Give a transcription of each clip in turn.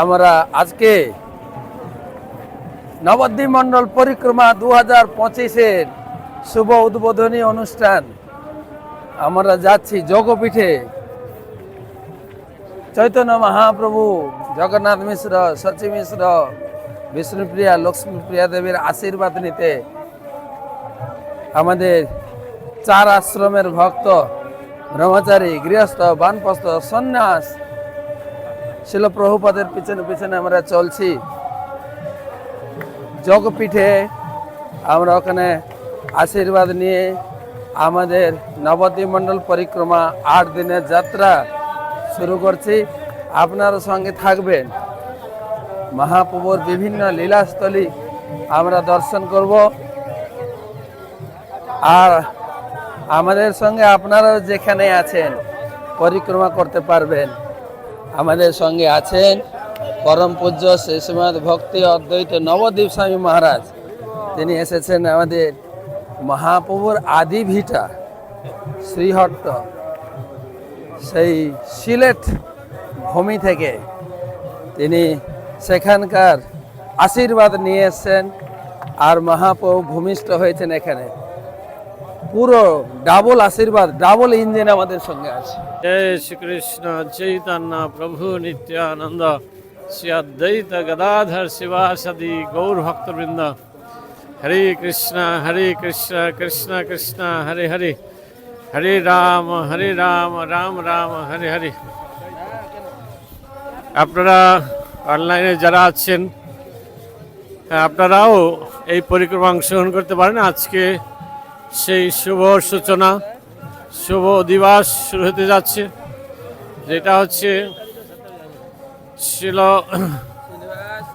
আমরা আজকে নবদ্বীপ মণ্ডল পরিক্রমা দু হাজার পঁচিশের শুভ উদ্বোধনী অনুষ্ঠান। আমরা যাচ্ছি যোগপীঠে। চৈতন্য মহাপ্রভু, জগন্নাথ মিশ্র সচি মিশ্র, বিষ্ণুপ্রিয়া, লক্ষ্মীপ্রিয়া দেবীর আশীর্বাদ নিতে আমাদের চার আশ্রমের ভক্ত, ব্রহ্মচারী, গৃহস্থ, বানপ্রস্থ, সন্ন্যাস শিল প্রভুপাদের পিছনে পিছনে আমরা চলছি। যোগপীঠে আমরা ওখানে আশীর্বাদ নিয়ে আমাদের নবদ্বীপ মণ্ডল পরিক্রমা আট দিনের যাত্রা শুরু করছি। আপনার সঙ্গে থাকবেন মহাপ্রভুর বিভিন্ন লীলাস্থলী আমরা দর্শন করব। আর আমাদের সঙ্গে আপনারাও যেখানে আছেন পরিক্রমা করতে পারবেন। আমাদের সঙ্গে আছেন পরম পূজ্য শ্রীশ্রীমদ ভক্তি অদ্বৈত নবদ্বীপ স্বামী মহারাজ। তিনি এসেছেন আমাদের মহাপ্রভুর আদি ভিটা শ্রীহট্ট। সেই সিলেট ভূমি থেকে তিনি সেখানকার আশীর্বাদ নিয়ে এসছেন আর মহাপ্রভু ভূমিষ্ঠ হয়েছেন এখানে। পুরো ডাবল আশীর্বাদ ডাবল ইঞ্জিন আমাদের সঙ্গে আছে। জয় শ্রীকৃষ্ণ, চৈতন্য, প্রভু নিত্যানন্দ শ্রী অদ্বৈত গদাধর শিবাসদি গৌর ভক্তবৃন্দ। হরে কৃষ্ণ হরে কৃষ্ণ কৃষ্ণ কৃষ্ণ, হরে হরে। হরে রাম হরে রাম রাম রাম, হরে হরে। আপনারা অনলাইনে যারা আছেন, আপনারাও এই পরিক্রমা অংশগ্রহণ করতে পারেন। আজকে সেই শুভ সূচনা শুভ দিবস শুরু হতে যাচ্ছে। যেটা হচ্ছে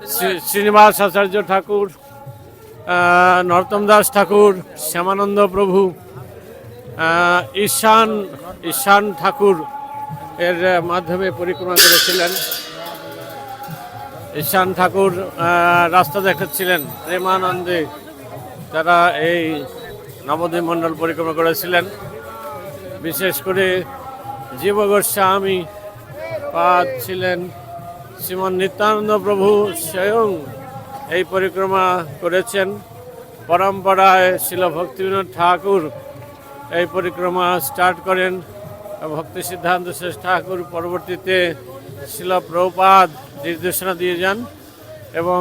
শ্রী- শ্রীনিবাস আচার্য ঠাকুর আহ, নরোত্তম দাস ঠাকুর শ্যামানন্দ প্রভু ঈশান ঈশান ঠাকুর এর মাধ্যমে পরিক্রমা করেছিলেন। ঈশান ঠাকুর রাস্তা দেখাচ্ছিলেন। প্রেমানন্দে তারা এই নবদ্বীপ মণ্ডল পরিক্রমা করেছিলেন। বিশেষ করে জীব গোস্বামী পাদ ছিলেন শ্রীমন নিত্যানন্দ প্রভু স্বয়ং এই পরিক্রমা করেছেন। পরম্পরায় শিল ভক্তিবিনোদ ঠাকুর এই পরিক্রমা স্টার্ট করেন ভক্তি সিদ্ধান্ত শেষ ঠাকুর পরবর্তীতে শিল প্রপাদ নির্দেশনা দিয়ে যান এবং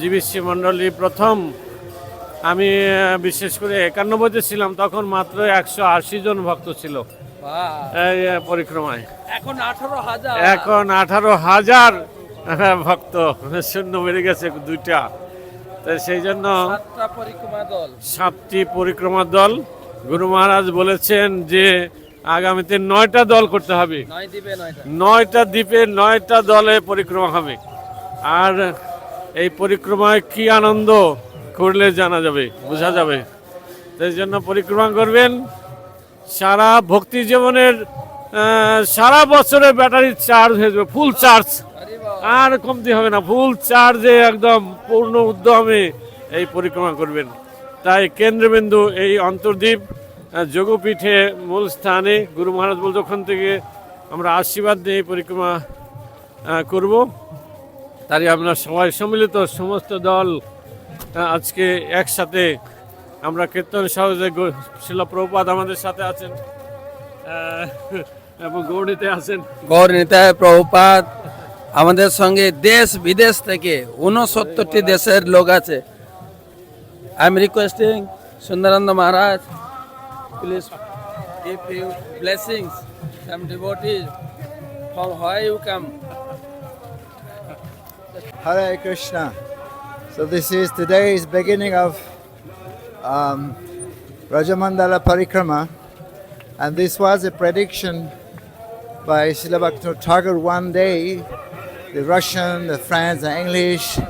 জীবিশ্রী মণ্ডলী প্রথম আমি বিশেষ করে একান্নবইতে ছিলাম তখন মাত্র একশো আশি জন ভক্ত ছিল। এই পরিক্রমায়। এখন আঠারো হাজার। এখন আঠারো হাজার ভক্ত। শূন্য বেড়ে গেছে দুইটা। তো সেই জন্য সাতটা পরিক্রমা দল। গুরু মহারাজ বলেছেন যে আগামীতে নয়টা দল করতে হবে। নয়টা দ্বীপে নয়টা দলে পরিক্রমা হবে। আর এই পরিক্রমায় কি আনন্দ? করলে জানা যাবে, বোঝা যাবে। সেই জন্য পরিক্রমা করবেন। সারা ভক্তি জীবনের সারা বছরে ব্যাটারি চার্জ হয়ে যাবে ফুল চার্জ আর কমতি হবে না ফুল চার্জে একদম পূর্ণ উদ্যমে এই পরিক্রমা করবেন। তাই কেন্দ্রবিন্দু, এই অন্তর্দ্বীপ যোগপীঠে মূল স্থানে গুরু মহারাজ বলতে, ওখান থেকে আমরা আশীর্বাদ নিয়ে পরিক্রমা করব। তাই আমরা সবাই সম্মিলিত সমস্ত দল আজকে একসাথে আমরা কীর্তন সহজে শিল প্রপাত আমাদের সাথে আছেন এবং গৌড়িতে আছেন। গৌর নিতায় প্রভুপাত আমাদের সঙ্গে দেশ বিদেশ থেকে উনসত্তরটি দেশের লোক আছে। I am requesting Sundarananda Maharaj please give you blessings some devotees from why you come Hare Krishna. So this is today's beginning of um, Rajamandala Parikrama, and this was a prediction by Srila Bhaktivinoda Thakur one day. The Russian, the French, the English,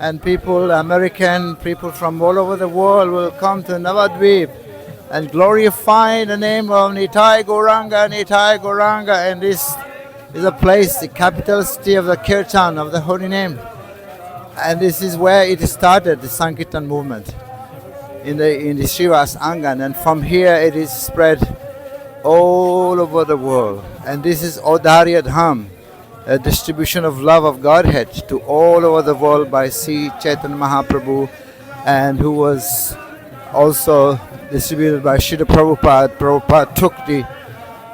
and people, American people from all over the world will come to Navadvip and glorify the name of Nitai Goranga, Nitai Goranga, and this is a place, the capital city of the Kirtan, of the holy name. And this is where it started, the Sankirtan movement in the in the Shivas Angan, and from here it is spread all over the world. And this is Odarya Dham, a distribution of love of Godhead to all over the world by Sri Chaitanya Mahaprabhu, and who was also distributed by Srila Prabhupada. Prabhupada took the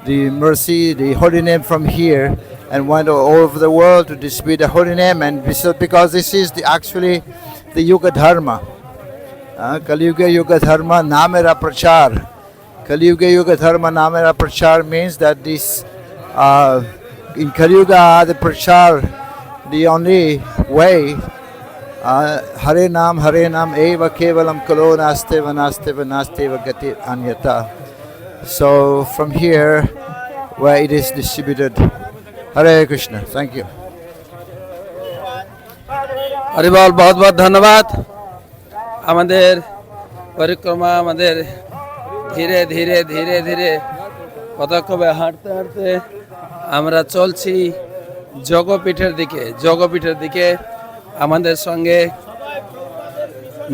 the mercy, the holy name from here and went all over the world to distribute the holy name and because this is the actually the Yuga Dharma. Uh, Kali Yuga Dharma Namera Prachar. Kali Yuga Dharma Namera Prachar means that this uh, in Kali Yuga the Prachar, the only way uh, Hare Nam Hare Nam Eva Kevalam Kalo Naste Vanaste Vanaste Vagati Anyata. So from here, where it is distributed, Hare Krishna. Thank you. হরিবল, বহুত বহুত ধন্যবাদ আমাদের পরিক্রমা, আমাদের ধীরে ধীরে ধীরে ধীরে পদক্ষেপে হাঁটতে হাঁটতে আমরা চলছি যোগপীঠের দিকে যোগপীঠের দিকে আমাদের সঙ্গে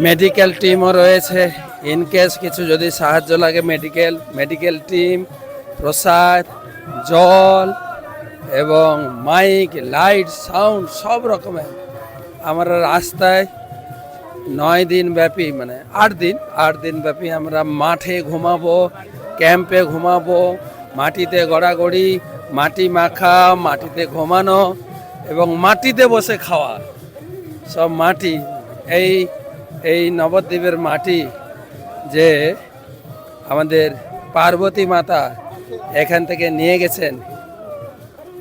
মেডিকেল টিমও রয়েছে ইনকেস কিছু যদি সাহায্য লাগে মেডিকেল মেডিকেল টিম প্রসাদ, জল এবং মাইক লাইট সাউন্ড সব রকমের। আমরা রাস্তায় নয় দিন ব্যাপী মানে আট দিন আট দিন ব্যাপী আমরা মাঠে ঘুমাবো ক্যাম্পে ঘুমাবো, মাটিতে গড়াগড়ি, মাটি মাখা, মাটিতে ঘুমানো এবং মাটিতে বসে খাওয়া। সব মাটি, এই এই নবদ্বীপের মাটি যে আমাদের পার্বতী মাতা এখান থেকে নিয়ে গেছেন।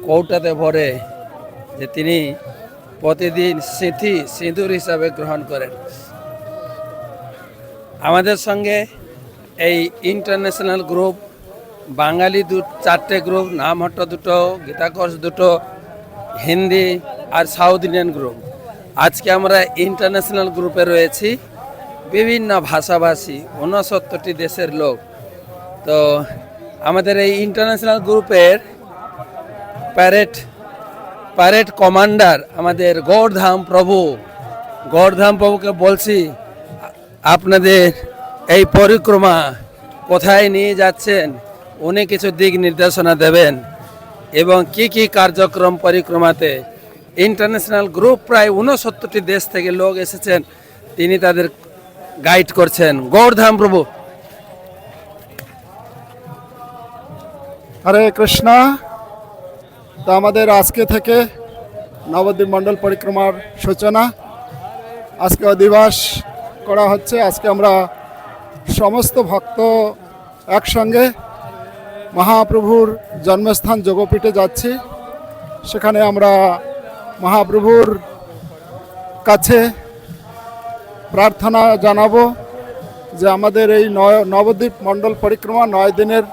কৌটাতে ভরে যে তিনি প্রতিদিন সিঁথি, সিঁদুর হিসাবে গ্রহণ করেন। আমাদের সঙ্গে এই ইন্টারন্যাশনাল গ্রুপ, বাঙালি দু, চারটে গ্রুপ নামহট্ট দুটো গীতাকর্ষ দুটো, হিন্দি আর সাউথ ইন্ডিয়ান গ্রুপ। আজকে আমরা ইন্টারন্যাশনাল গ্রুপে রয়েছি। বিভিন্ন ভাষাভাষী, ঊনসত্তরটি দেশের লোক। তো আমাদের এই ইন্টারন্যাশনাল গ্রুপের প্যারেড প্যারেড কমান্ডার আমাদের গৌরধাম প্রভু। গৌরধাম প্রভুকে বলছি, আপনাদের এই পরিক্রমা কোথায় নিয়ে যাচ্ছেন? উনি কিছু দিক নির্দেশনা দেবেন। এবং কি কি কার্যক্রম পরিক্রমাতে? ইন্টারন্যাশনাল গ্রুপ প্রায় ঊনসত্তরটি দেশ থেকে লোক এসেছেন, তিনি তাদের গাইড করছেন। গৌরধাম প্রভু। হরে কৃষ্ণ। তো আমাদের আজকে থেকে নবদ্বীপ মণ্ডল পরিক্রমার সূচনা। আজকে অধিবাস করা হচ্ছে। আজকে আমরা সমস্ত ভক্ত একসঙ্গে মহাপ্রভুর জন্মস্থান যোগপীঠে যাচ্ছি। সেখানে আমরা মহাপ্রভুর কাছে প্রার্থনা জানাব যে আমাদের এই নয়, নবদ্বীপ মণ্ডল পরিক্রমা নয় দিনের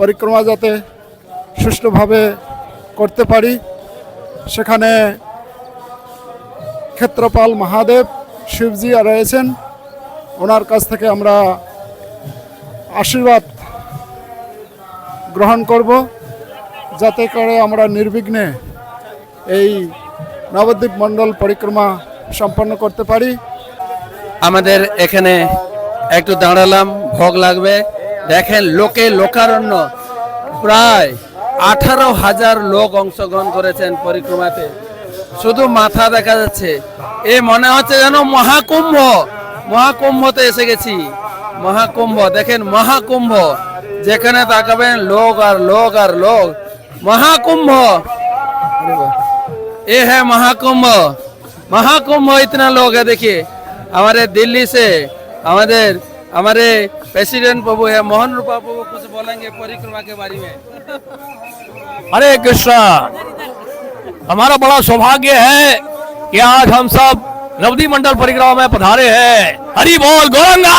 পরিক্রমা যাতে সুষ্ঠুভাবে করতে পারি। সেখানে ক্ষেত্রপাল মহাদেব শিবজি রয়েছেন। ওনার কাছ থেকে আমরা আশীর্বাদ গ্রহণ করব। যাতে করে আমরা নির্বিঘ্নে এই নবদ্বীপ মণ্ডল পরিক্রমা সম্পন্ন করতে পারি। আমাদের এখানে একটু দাঁড়ালাম, ভোগ লাগবে। দেখেন লোকে লোকারণ্য। প্রায় আঠারো হাজার লোক অংশগ্রহণ করেছেন পরিক্রমাতে শুধু মাথা দেখা যাচ্ছে এ মনে হচ্ছে যেন মহাকুম্ভ মহাকুম্ভতে এসে গেছি মহাকুম্ভ দেখেন মহাকুম্ভ যেখানে তাকাবেন লোক আর লোক আর লোক মহাকুম্ভ अरे वाह। ये है महाकुंभ महाकुंभ इतना लोग है देखिए हमारे दिल्ली से हमारे हमारे प्रेसिडेंट प्रभु है मोहन रूपा प्रभु कुछ बोलेंगे परिक्रमा के बारे में। हरे कृष्णा हमारा बड़ा सौभाग्य है कि आज हम सब नवदी मंडल परिक्रमा में पधारे हैं। हरि बोल गौरंगा।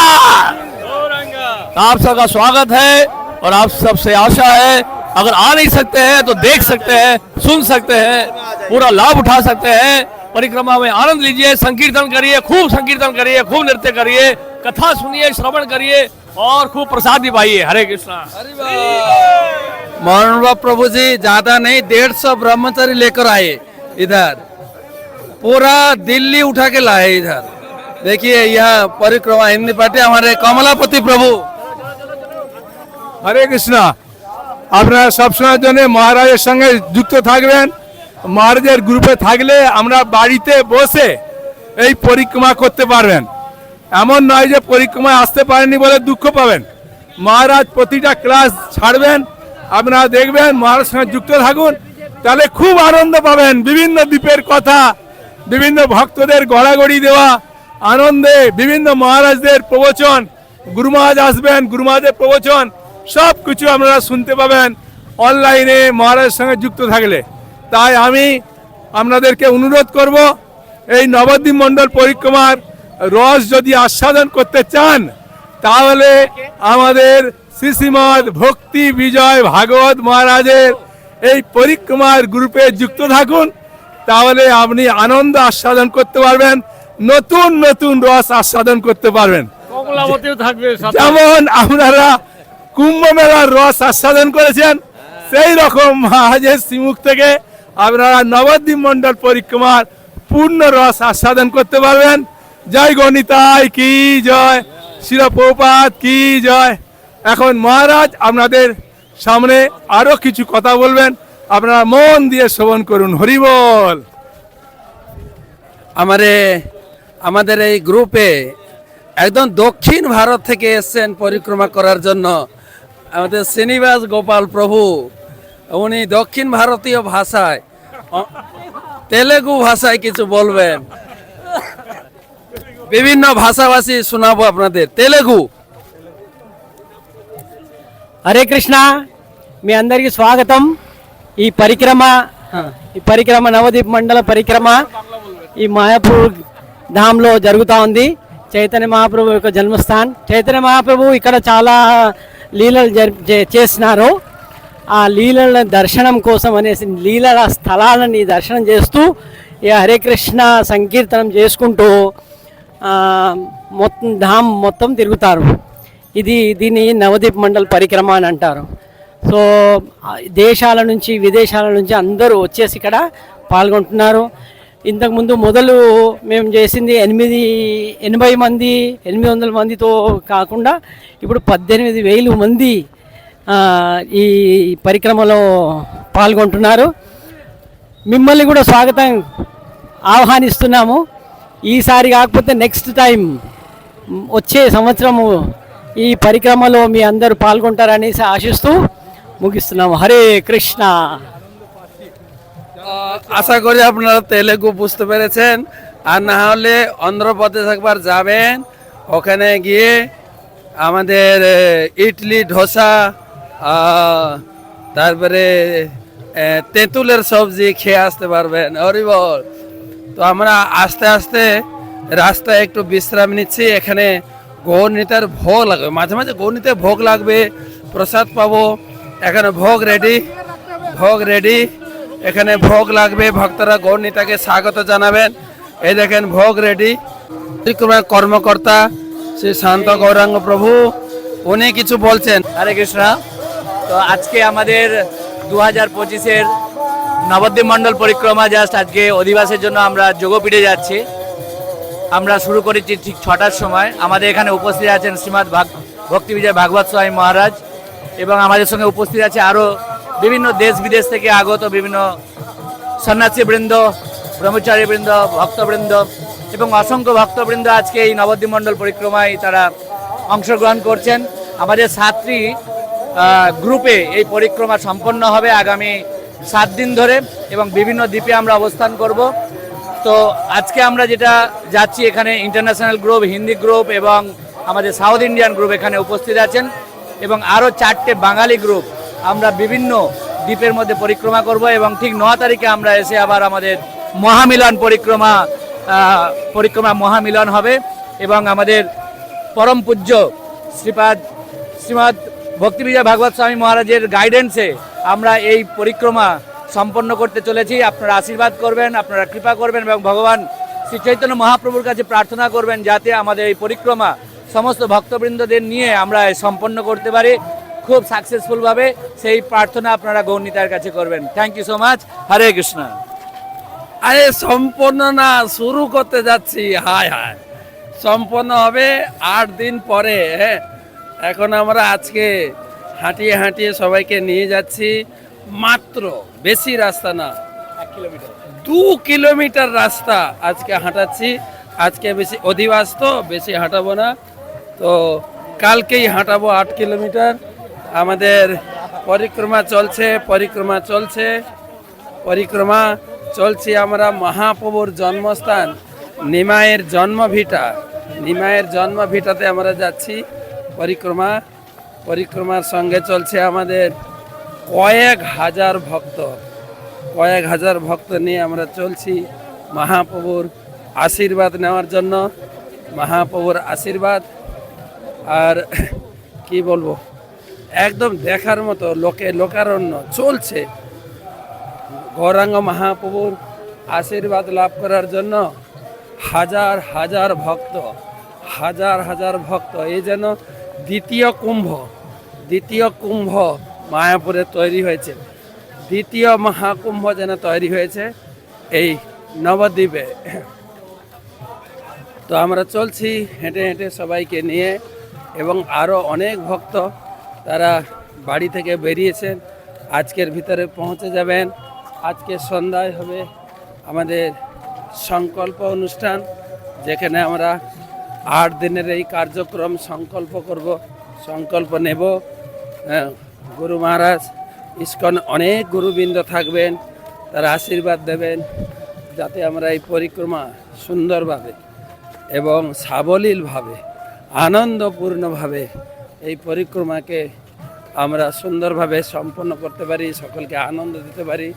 आप सबका स्वागत है और आप सबसे आशा है अगर आ नहीं सकते हैं तो देख सकते हैं सुन सकते हैं पूरा लाभ उठा सकते हैं। परिक्रमा में आनंद लीजिए संकीर्तन करिए खूब संकीर्तन करिए खूब नृत्य करिए। कथा सुनिए श्रवण करिए और खूब प्रसाद भी पाइए हरे कृष्णा मोहन रूपा प्रभु जी ज्यादा नहीं डेढ़ सौ ब्रह्मचारी लेकर आए इधर पूरा दिल्ली उठा के लाए इधर देखिए यह परिक्रमा हिंदी पार्टी हमारे कमलापति प्रभु হরে কৃষ্ণ আপনারা সবসময়ের জন্য মহারাজের সঙ্গে যুক্ত থাকবেন মহারাজের গ্রুপে থাকলে আমরা বাড়িতে বসে এই পরিক্রমা করতে পারবেন এমন নয় যে পরিক্রমায় আসতে পারেননি বলে দুঃখ পাবেন। মহারাজ প্রতিটা ক্লাস ছাড়বেন, আপনারা দেখবেন, মহারাজ সঙ্গে যুক্ত থাকুন, তাহলে খুব আনন্দ পাবেন। বিভিন্ন দ্বীপের কথা, বিভিন্ন ভক্তদের গড়াগড়ি দেওয়া, আনন্দে বিভিন্ন মহারাজদের প্রবচন। গুরু আসবেন গুরু প্রবচন সব কিছু আপনারা শুনতে পাবেন অনলাইনে মহারাজের সঙ্গে যুক্ত থাকলে। তাই আমি আপনাদেরকে অনুরোধ করব, এই নবদ্বীপ মণ্ডল পরিক্রমার রস যদি আস্বাদন করতে চান তাহলে আমাদের শ্রীশ্রীমদ ভক্তি বিজয় ভাগবত মহারাজের এই পরিক্রমার গ্রুপে যুক্ত থাকুন তাহলে আপনি আনন্দ আস্বাদন করতে পারবেন নতুন নতুন রস আস্বাদন করতে পারবেন। যেমন আপনারা কুম্ভ মেলার রস আস্বাদন করেছেন সেই রকম মহারাজের শ্রীমুখ থেকে আপনারা নবদ্বীপ মণ্ডল পরিক্রমার পূর্ণ রস আস্বাদন করতে পারবেন। জয় গণিতায় কি জয়? শিরপ্রপাত কি জয়? এখন মহারাজ, আপনাদের সামনে আরও কিছু কথা বলবেন। আপনারা মন দিয়ে শ্রবণ করুন। হরিবল আমারে, আমাদের এই গ্রুপে একদম দক্ষিণ ভারত থেকে এসছেন পরিক্রমা করার জন্য। আমাদের শ্রীনিবাস গোপাল প্রভু, উনি দক্ষিণ ভারতীয় ভাষায় তেলেগু ভাষায় কিছু বলবেন। বিভিন্ন ভাষাভাষী শোনাবো আপনাদের তেলেগু హరే కృష్ణ మీ అందరికీ స్వాగతం ఈ పరిక్రమ ఈ పరిక్రమ నవదీప్ మండల పరిక్రమ ఈ మాయాపూర్ ధామ్లో జరుగుతూ ఉంది చైతన్య మహాప్రభు యొక్క జన్మస్థాన్ చైతన్య మహాప్రభు ఇక్కడ చాలా లీలలు జరి చే- చేసినారు ఆ లీలల దర్శనం కోసం అనేసి లీలల స్థలాలని దర్శనం చేస్తూ ఈ హరే కృష్ణ సంకీర్తనం చేసుకుంటూ ఆ, మొత్తం ధామ్ మొత్తం తిరుగుతారు. ఇది దీన్ని నవదీప్ మండల్ పరిక్రమ అని అంటారు. సో దేశాల నుంచి విదేశాల నుంచి అందరూ వచ్చేసి ఇక్కడ పాల్గొంటున్నారు. ఇంతకుముందు మొదలు మేము చేసింది ఎనిమిది ఎనభై మంది ఎనిమిది వందల మందితో కాకుండా ఇప్పుడు పద్దెనిమిది వేలు మంది ఈ పరిక్రమలో పాల్గొంటున్నారు. మిమ్మల్ని కూడా స్వాగతం ఆహ్వానిస్తున్నాము. ఈసారి కాకపోతే నెక్స్ట్ టైం వచ్చే సంవత్సరము ఈ పరిక్రమలో మీ అందరూ పాల్గొంటారనేసి ఆశిస్తూ ముగిస్తున్నాము హరే కృష్ణ আহ, আশা করি আপনারা তেলেগু বুঝতে পেরেছেন আর না হলে অন্ধ্রপ্রদেশ একবার যাবেন ওখানে গিয়ে আমাদের আহ, ইডলি ধোসা আহ, তারপরে আহ, তেঁতুলের সবজি খেয়ে আসতে পারবেন হরিবল তো আমরা আস্তে আস্তে রাস্তায় একটু বিশ্রাম নিচ্ছি। এখানে গৌরনীতার ভোগ লাগবে। মাঝে মাঝে গৌরনীতে ভোগ লাগবে, প্রসাদ পাবো। এখানে ভোগ রেডি ভোগ রেডি এখানে ভোগ লাগবে। ভক্তরা গৌরনীতাকে স্বাগত জানাবেন। এই দেখেন, ভোগ রেডি কর্মকর্তা শ্রী শান্ত গৌরাঙ্গ প্রভু, উনি কিছু বলছেন। হরে কৃষ্ণ। তো আজকে আমাদের দু হাজার পঁচিশের নবদ্বীপ মণ্ডল পরিক্রমা জাস্ট আজকে অধিবাসের জন্য আমরা যোগপীঠে যাচ্ছি। আমরা শুরু করেছি ঠিক ছটার সময়। আমাদের এখানে উপস্থিত আছেন শ্রীমৎ ভাগ ভক্তি বিজয় ভাগবত স্বামী মহারাজ এবং আমাদের সঙ্গে উপস্থিত আছে আরও বিভিন্ন দেশ বিদেশ থেকে আগত বিভিন্ন সন্ন্যাসীবৃন্দ, ব্রহ্মচারীবৃন্দ, ভক্তবৃন্দ এবং অসংখ্য ভক্তবৃন্দ আজকে এই নবদ্বীপ মণ্ডল পরিক্রমায় তারা অংশগ্রহণ করছেন। আমাদের সাতটি গ্রুপে এই পরিক্রমা সম্পন্ন হবে আগামী সাত দিন ধরে এবং বিভিন্ন দ্বীপে আমরা অবস্থান করব। তো আজকে আমরা যেটা যাচ্ছি এখানে ইন্টারন্যাশনাল গ্রুপ হিন্দি গ্রুপ এবং আমাদের সাউথ ইন্ডিয়ান গ্রুপ এখানে উপস্থিত আছেন এবং আরও চারটে বাঙালি গ্রুপ আমরা বিভিন্ন দ্বীপের মধ্যে পরিক্রমা করব এবং ঠিক ন তারিখে আমরা এসে আবার আমাদের মহামিলন পরিক্রমা পরিক্রমা মহামিলন হবে এবং আমাদের পরম পূজ্য শ্রীপাদ, শ্রীমৎ ভক্তিবিজয় ভাগবত স্বামী মহারাজের গাইডেন্সে আমরা এই পরিক্রমা সম্পন্ন করতে চলেছি। আপনারা আশীর্বাদ করবেন, আপনারা কৃপা করবেন এবং ভগবান শ্রী চৈতন্য মহাপ্রভুর কাছে প্রার্থনা করবেন যাতে আমাদের এই পরিক্রমা সমস্ত ভক্তবৃন্দদের নিয়ে আমরা সম্পন্ন করতে পারি খুব সাকসেসফুলভাবে সেই প্রার্থনা আপনারা গৌরনীতার কাছে করবেন। Thank you so much Hare Krishna আরে সম্পন্ন না, শুরু করতে যাচ্ছি। হায় হায়। সম্পন্ন হবে আট দিন পরে হ্যাঁ? এখন আমরা আজকে হাঁটিয়ে হাঁটিয়ে সবাইকে নিয়ে যাচ্ছি মাত্র বেশি রাস্তা না দু কিলোমিটার রাস্তা আজকে হাঁটাচ্ছি। আজকে বেশি অধিবাস তো বেশি হাঁটাবো না। তো কালকেই হাঁটাবো আট কিলোমিটার। আমাদের পরিক্রমা চলছে পরিক্রমা চলছে পরিক্রমা চলছি আমরা মহাপ্রভুর জন্মস্থান নিমায়ের জন্মভিটা। নিমায়ের জন্মভিটাতে আমরা যাচ্ছি পরিক্রমা। পরিক্রমার সঙ্গে চলছে আমাদের কয়েক হাজার ভক্ত। কয়েক হাজার ভক্ত নিয়ে আমরা চলছি মহাপ্রভুর আশীর্বাদ নেওয়ার জন্য, মহাপ্রভুর আশীর্বাদ। আর কি বলব, একদম দেখার মতো লোকে লোকারণ্য চলছে। গৌরাঙ্গ মহাপ্রভুর আশীর্বাদ লাভ করার জন্য হাজার হাজার ভক্ত, হাজার হাজার ভক্ত। এই যেন দ্বিতীয় কুম্ভ দ্বিতীয় কুম্ভ মায়াপুরে তৈরি হয়েছে। দ্বিতীয় মহাকুম্ভ যেন তৈরি হয়েছে এই নবদ্বীপে। তো আমরা চলছি হেঁটে হেঁটে সবাইকে নিয়ে এবং আরও অনেক ভক্ত তারা বাড়ি থেকে বেরিয়েছেন আজকের ভিতরে পৌঁছে যাবেন। আজকে সন্ধ্যায় হবে আমাদের সংকল্প অনুষ্ঠান, যেখানে আমরা আট দিনের এই কার্যক্রম সংকল্প করব সংকল্প নেব। হ্যাঁ, গুরু মহারাজ ইস্কন অনেক গুরুবৃন্দ থাকবেন তারা আশীর্বাদ দেবেন যাতে আমরা এই পরিক্রমা সুন্দরভাবে এবং সাবলীলভাবে আনন্দপূর্ণভাবে এই পরিক্রমাকে আমরা সুন্দরভাবে সম্পন্ন করতে পারি সকলকে আনন্দ দিতে পারি।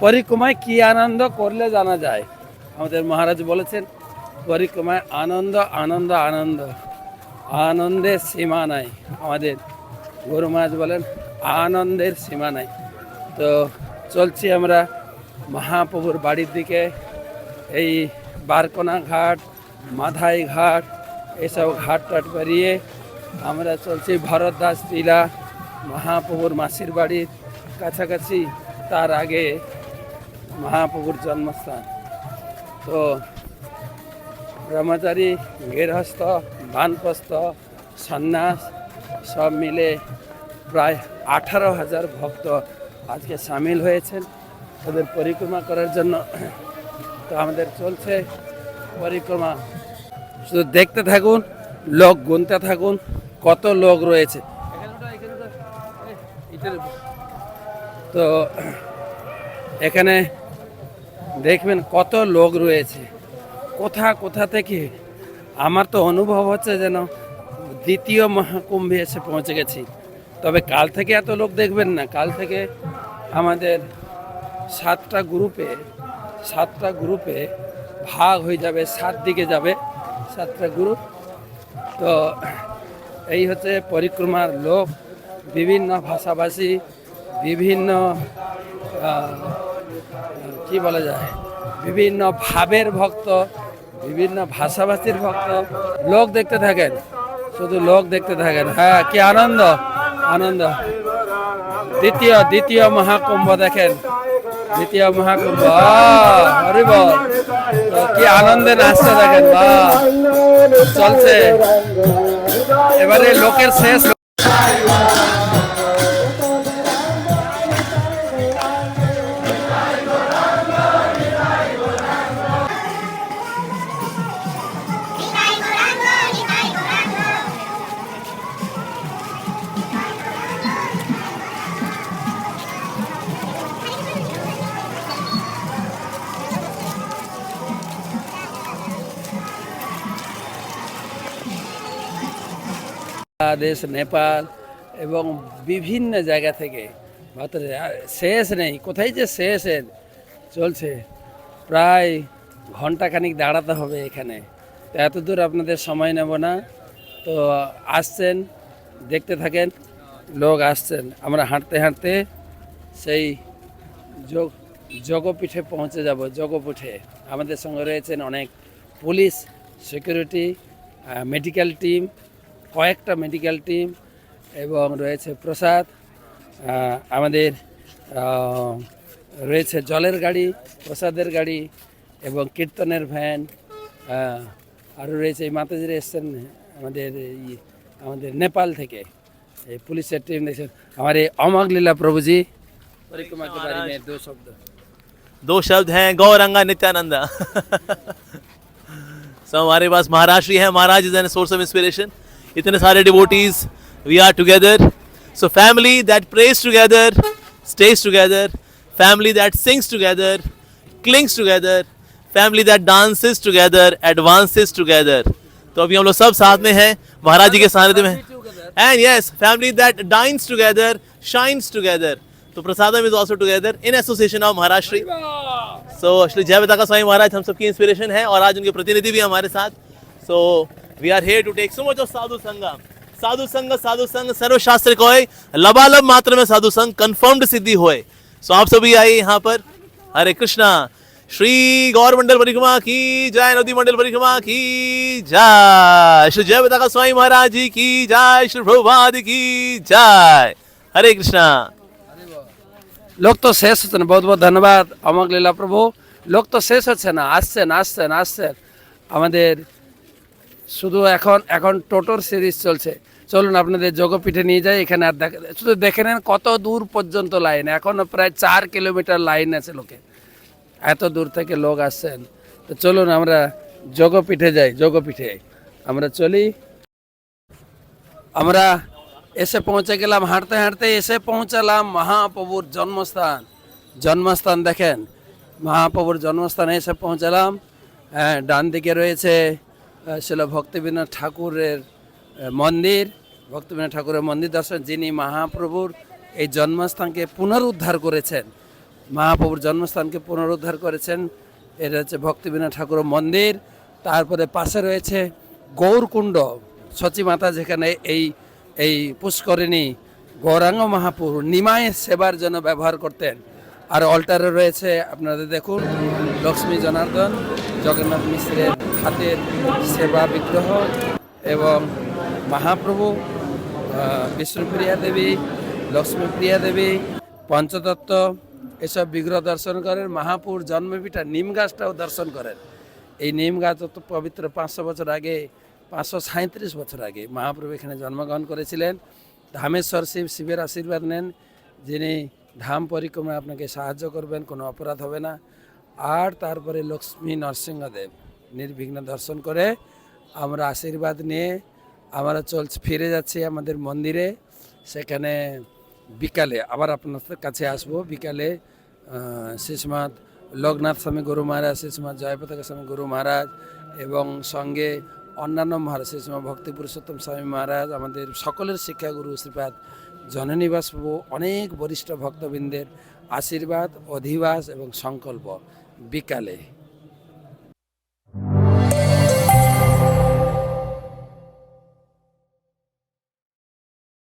পরিক্রমায় কি আনন্দ করলে জানা যায়? আমাদের মহারাজ বলেছেন পরিক্রমায় আনন্দ আনন্দ আনন্দ। আনন্দের সীমা নাই আমাদের। গরু মাছ বলেন, আনন্দের সীমা নাই। তো চলছি আমরা মহাপ্রভুর বাড়ির দিকে। এই বারকোনা ঘাট, মাধাই ঘাট, এসব ঘাট টাট পেরিয়ে আমরা চলছি ভরতদাস টিলা, মহাপ্রভুর মাসির বাড়ির কাছাকাছি। তার আগে মহাপ্রভুর জন্মস্থান। তো ব্রহ্মচারী, গৃহস্থ, বানপ্রস্থ, সন্ন্যাস, সব মিলে প্রায় আঠারো হাজার ভক্ত আজকে সামিল হয়েছেন ওদের পরিক্রমা করার জন্য। তো আমাদের চলছে পরিক্রমা। শুধু দেখতে থাকুন, লোক গুনতে থাকুন, কত লোক রয়েছে। তো এখানে দেখবেন কত লোক রয়েছে। কোথা কোথা থেকে? আমার তো অনুভব হচ্ছে যেন দ্বিতীয় মহাকুম্ভে এসে পৌঁছে গেছি। তবে কাল থেকে এত লোক দেখবেন না। কাল থেকে আমাদের সাতটা গ্রুপে সাতটা গ্রুপে ভাগ হয়ে যাবে, সাত দিকে যাবে, সাতটা গ্রুপ। তো এই হচ্ছে পরিক্রমার লোক বিভিন্ন ভাষাভাষী, বিভিন্ন কি বলা যায়? বিভিন্ন ভাবের ভক্ত বিভিন্ন ভাষাভাষীর ভক্ত লোক দেখতে থাকেন। শুধু লোক দেখতে থাকেন। হ্যাঁ কি আনন্দ আনন্দ। দ্বিতীয় দ্বিতীয় মহাকুম্ভ দেখেন। দ্বিতীয় মহাকুম্ভ। আহ, হরি বল। কি আনন্দে নাচতে দেখেন বাহ। চলছে। এবারে লোকের শেষ বাংলাদেশ, নেপাল এবং বিভিন্ন জায়গা থেকে। ভারতের শেষ নেই। কোথায় যে শেষ চলছে, প্রায় ঘন্টাখানিক দাঁড়াতে হবে এখানে। তো এত দূর আপনাদের সময় নেব না। তো আসছেন, দেখতে থাকেন, লোক আসছেন। আমরা হাঁটতে হাঁটতে সেই যোগ, যোগপীঠে পৌঁছে যাব, যোগপীঠে। আমাদের সঙ্গে রয়েছেন অনেক পুলিশ, সিকিউরিটি মেডিকেল টিম কয়েকটা মেডিকেল টিম এবং রয়েছে প্রসাদ আহ, আমাদের আহ, রয়েছে জলের গাড়ি প্রসাদের গাড়ি এবং কীর্তনের ভ্যান আহ, আরও রয়েছে এই মাতাজিরা এসছেন আমাদের এই আমাদের নেপাল থেকে এই পুলিশের টিম দেখছেন हमारे अमोघ लीला प्रभु जी परिक्रमा के बारे में दो शब्द दो शब्द हैं गौरंगा नित्यानंदा सो हमारे पास महाराष्ट्री है Maharaj is an source of inspiration इतने सारे devotees we are together so family that prays together stays together family that sings together clings together family that dances together advances together तो अभी हम लोग सब साथ में हैं महाराज जी के सानिध्य में and yes family that dines together shines together तो prasadam is also together in association of Maharashtri so Shri Jai का स्वामी महाराज हम सबकी इंस्पिरेशन है और आज उनके प्रतिनिधि भी हमारे साथ। सो we are here to take so much of sadhu sangam sadhu sang sadhu sang सर्वशास्त्र कोय लबालब मात्र में साधु संग कंफर्म्ड सिद्धि होए सो आप सभी आइए यहाँ पर हरे कृष्णा श्री गौर मंडल परिक्रमा की जय नदी मंडल परिक्रमा की जय श्री जय का स्वामी महाराज जी की जय श्री प्रभुपाद की जय हरे कृष्णा লোক তো শেষ হচ্ছে না বহুত বহুত ধন্যবাদ অমক লীলা প্রভু লোক তো শেষ হচ্ছে না আসছেন আসছেন আসছেন আমাদের শুধু এখন এখন টোটোর সিরিজ চলছে। চলুন আপনাদের যোগপীঠে নিয়ে যাই, এখানে আর দেখে শুধু দেখে নেন কত দূর পর্যন্ত লাইন এখনও প্রায় চার কিলোমিটার লাইন আছে লোকে। এত দূর থেকে লোক আসছেন। তো চলুন আমরা যোগপীঠে যাই যোগপীঠে আমরা চলি। আমরা এসে পৌঁছে গেলাম, হাঁটতে হাঁটতে এসে পৌঁছালাম মহাপ্রভুর জন্মস্থান। জন্মস্থান দেখেন, মহাপ্রভুর জন্মস্থানে এসে পৌঁছালাম। হ্যাঁ ডান দিকে রয়েছে ছিল ভক্তিবিনোদ ঠাকুরের মন্দির। ভক্তিবিনোদ ঠাকুরের মন্দির দর্শন, যিনি মহাপ্রভুর এই জন্মস্থানকে পুনরুদ্ধার করেছেন, মহাপ্রভুর জন্মস্থানকে পুনরুদ্ধার করেছেন এটা হচ্ছে ভক্তিবিনোদ ঠাকুরের মন্দির। তারপরে পাশে রয়েছে গৌরকুণ্ড সচী মাতা, যেখানে এই এই পুষ্করিণী গৌরাঙ্গ মহাপুর নিমায়ের সেবার জন্য ব্যবহার করতেন। আর অল্টারে রয়েছে, আপনাদের দেখুন, লক্ষ্মী জনার্দন, জগন্নাথ মিশ্রের হাতের সেবা বিগ্রহ এবং মহাপ্রভু বিষ্ণুপ্রিয়া দেবী, লক্ষ্মীপ্রিয়া দেবী, পঞ্চতত্ত্ব, এসব বিগ্রহ দর্শন করেন। মহাপুর জন্মপীঠা নিম গাছটাও দর্শন করেন। এই নিম গাছ অত পবিত্র পাঁচশো বছর আগে, পাঁচশো সাঁত্রিশ বছর আগে মহাপ্রভু এখানে জন্মগ্রহণ করেছিলেন। ধামেশ্বর শিব শিবের আশীর্বাদ নেন, যিনি ধাম পরিক্রমায় আপনাকে সাহায্য করবেন, কোনো অপরাধ হবে না। আর তারপরে লক্ষ্মী নরসিংহদেব। নির্বিঘ্ন দর্শন করে আমরা আশীর্বাদ নিয়ে আমরা চলছি, ফিরে যাচ্ছি আমাদের মন্দিরে। সেখানে বিকালে আবার আপনাদের কাছে আসব। বিকালে শিশমাত লোকনাথ স্বামী গুরু মহারাজ শিশমাত জয়পতাকা স্বামী গুরু মহারাজ এবং সঙ্গে অন্যান্য মহারাজ শিশমা ভক্তি পুরুষোত্তম স্বামী মহারাজ, আমাদের সকলের শিক্ষাগুরু শ্রীপাদ জননিবাস প্রভু অনেক বরিষ্ঠ ভক্তবৃন্দের আশীর্বাদ, অধিবাস এবং সংকল্প বিকালে।